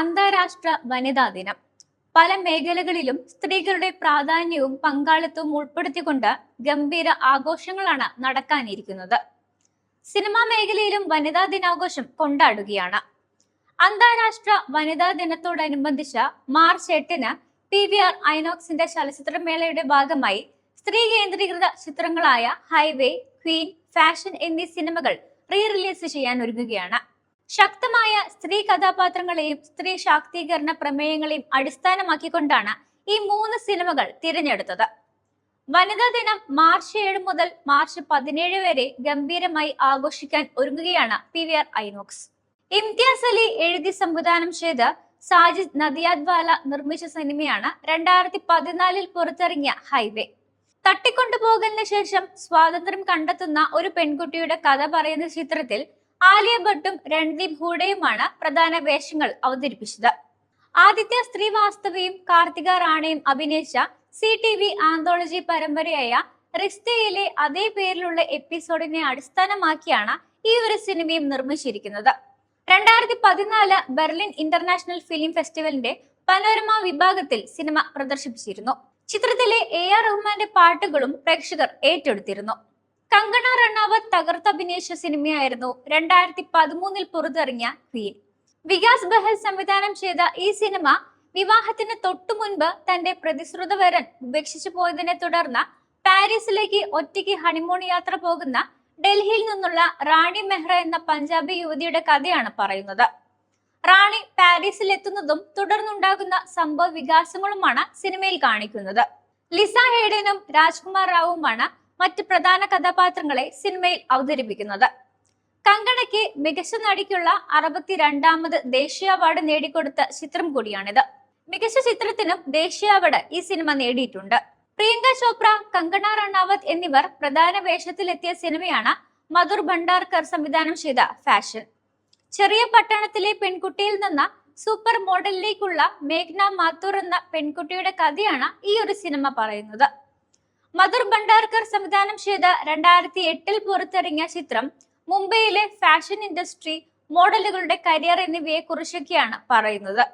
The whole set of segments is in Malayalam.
അന്താരാഷ്ട്ര വനിതാ ദിനം. പല മേഖലകളിലും സ്ത്രീകളുടെ പ്രാധാന്യവും പങ്കാളിത്തവും ഉൾപ്പെടുത്തിക്കൊണ്ട് ഗംഭീര ആഘോഷങ്ങളാണ് നടക്കാനിരിക്കുന്നത്. സിനിമാ മേഖലയിലും വനിതാ ദിനാഘോഷം കൊണ്ടാടുകയാണ്. അന്താരാഷ്ട്ര വനിതാ ദിനത്തോടനുബന്ധിച്ച് മാർച്ച് എട്ടിന് പി വി ആർ ഐനോക്സിന്റെ ചലച്ചിത്രമേളയുടെ ഭാഗമായി സ്ത്രീ കേന്ദ്രീകൃത ചിത്രങ്ങളായ ഹൈവേ ക്വീൻ ഫാഷൻ എന്നീ സിനിമകൾ റീ റിലീസ് ചെയ്യാൻ ഒരുങ്ങുകയാണ് ശക്തമായ സ്ത്രീ കഥാപാത്രങ്ങളെയും സ്ത്രീ ശാക്തീകരണ പ്രമേയങ്ങളെയും അടിസ്ഥാനമാക്കിക്കൊണ്ടാണ് ഈ മൂന്ന് സിനിമകൾ തിരഞ്ഞെടുത്തത്. വനിതാ ദിനം മാർച്ച് ഏഴ് മുതൽ മാർച്ച് പതിനേഴ് വരെ ഗംഭീരമായി ആഘോഷിക്കാൻ ഒരുങ്ങുകയാണ് P V R INOX. Imtiaz Ali എഴുതി സംവിധാനം ചെയ്ത് സാജിദ് നദിയാദ്വാല നിർമ്മിച്ച സിനിമയാണ് രണ്ടായിരത്തി പതിനാലിൽ പുറത്തിറങ്ങിയ ഹൈവേ. തട്ടിക്കൊണ്ടുപോകലിന് ശേഷം സ്വാതന്ത്ര്യം കണ്ടെത്തുന്ന ഒരു പെൺകുട്ടിയുടെ കഥ പറയുന്ന ചിത്രത്തിൽ ആലിയ ഭട്ടും രൺദീപ് ഹൂഡയുമാണ് പ്രധാന വേഷങ്ങൾ അവതരിപ്പിച്ചത്. ആദിത്യ ശ്രീവാസ്തവയും കാർത്തിക റാണയും അഭിനയിച്ച സി ടി വി ആന്തോളജി പരമ്പരയായ റിസ്തയിലെ അതേ പേരിലുള്ള എപ്പിസോഡിനെ അടിസ്ഥാനമാക്കിയാണ് ഈ ഒരു സിനിമയും നിർമ്മിച്ചിരിക്കുന്നത്. രണ്ടായിരത്തി പതിനാല് ബെർലിൻ ഇന്റർനാഷണൽ ഫിലിം ഫെസ്റ്റിവലിന്റെ പനോരമ വിഭാഗത്തിൽ സിനിമ പ്രദർശിപ്പിച്ചിരുന്നു. ചിത്രത്തിലെ എ ആർ റഹ്മാന്റെ പാട്ടുകളും പ്രേക്ഷകർ ഏറ്റെടുത്തിരുന്നു. കങ്കണ റണ്ണാവത്ത് തകർത്തഭിനയിച്ച സിനിമയായിരുന്നു രണ്ടായിരത്തി പതിമൂന്നിൽ പുറത്തിറങ്ങിയ ക്വീൻ. വികാസ് ബഹൽ സംവിധാനം ചെയ്ത ഈ സിനിമ വിവാഹത്തിന് തൊട്ടു മുൻപ് തന്റെ പ്രതിശ്രുത വരൻ ഉപേക്ഷിച്ചു പോയതിനെ തുടർന്ന് പാരീസിലേക്ക് ഒറ്റയ്ക്ക് ഹണിമൂൺ യാത്ര പോകുന്ന ഡൽഹിയിൽ നിന്നുള്ള റാണി മെഹ്റ എന്ന പഞ്ചാബി യുവതിയുടെ കഥയാണ് പറയുന്നത്. റാണി പാരീസിൽ എത്തുന്നതും തുടർന്നുണ്ടാകുന്ന സംഭവ വികാസങ്ങളുമാണ് സിനിമയിൽ കാണിക്കുന്നത്. ലിസ ഹേഡനും രാജ്കുമാർ റാവുമാണ് മറ്റ് പ്രധാന കഥാപാത്രങ്ങളെ സിനിമയിൽ അവതരിപ്പിക്കുന്നത്. കങ്കണയ്ക്ക് മികച്ച നടിക്കുള്ള അറുപത്തിരണ്ടാമത് ദേശീയ അവാർഡ് നേടിക്കൊടുത്ത ചിത്രം കൂടിയാണിത്. മികച്ച ചിത്രത്തിനും ദേശീയ അവാർഡ് ഈ സിനിമ നേടിയിട്ടുണ്ട്. പ്രിയങ്ക ചോപ്ര കങ്കണ റണാവത്ത് എന്നിവർ പ്രധാന വേഷത്തിലെത്തിയ സിനിമയാണ് മധുർ ഭണ്ഡാർക്കർ സംവിധാനം ചെയ്ത ഫാഷൻ. ചെറിയ പട്ടണത്തിലെ പെൺകുട്ടിയിൽ നിന്ന് സൂപ്പർ മോഡലിലേക്കുള്ള മേഘ്ന മാത്തൂർ എന്ന പെൺകുട്ടിയുടെ കഥയാണ് ഈ ഒരു സിനിമ പറയുന്നത്. മധുർ ഭണ്ഡാർക്കർ സംവിധാനം ചെയ്ത രണ്ടായിരത്തി എട്ടിൽ പുറത്തിറങ്ങിയ ചിത്രം മുംബൈയിലെ ഫാഷൻ ഇൻഡസ്ട്രി മോഡലുകളുടെ കരിയർ എന്നിവയെ കുറിച്ചൊക്കെയാണ് പറയുന്നത്.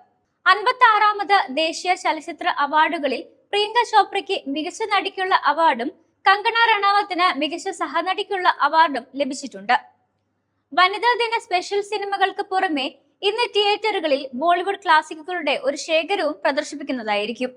അൻപത്തി ആറാമത് ദേശീയ ചലച്ചിത്ര അവാർഡുകളിൽ പ്രിയങ്ക ചോപ്രയ്ക്ക് മികച്ച നടിക്കുള്ള അവാർഡും കങ്കണ റണാവത്തിന് മികച്ച സഹനടിക്കുള്ള അവാർഡും ലഭിച്ചിട്ടുണ്ട്. വനിതാ ദിന സ്പെഷ്യൽ സിനിമകൾക്ക് പുറമെ ഇന്ന് തിയേറ്ററുകളിൽ ബോളിവുഡ് ക്ലാസിക്കുകളുടെ ഒരു ശേഖരവും പ്രദർശിപ്പിക്കുന്നതായിരിക്കും.